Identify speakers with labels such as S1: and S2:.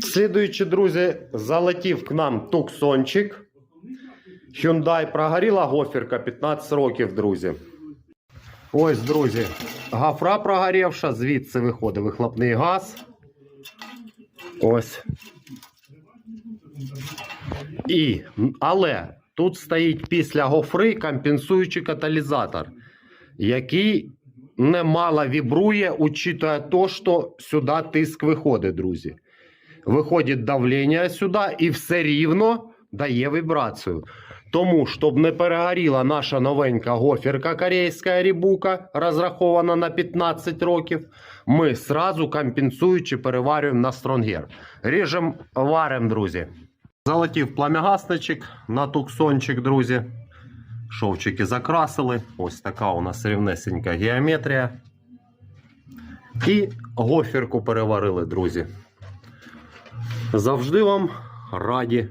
S1: Слідуючи, друзі, залетів к нам туксончик. Hyundai прогоріла гофірка 15 років, друзі. Ось, друзі, гафра прогорівша, звідси виходить вихлопний газ. Ось. І, але тут стоїть після гофри компенсуючий каталізатор, який немало вібрує, учитує то, що сюди тиск виходить, друзі. Виходить давлення сюди і все рівно дає вібрацію. Тому, щоб не перегоріла наша новенька гоферка корейська рібука, розрахована на 15 років, ми сразу компенсуючи переварюємо на стронгер. Ріжемо, варимо, друзі. Залетів пламягасничок на туксончик, друзі. Шовчики закрасили. Ось така у нас рівнесенька геометрія. І гоферку переварили, друзі. Завжди вам раді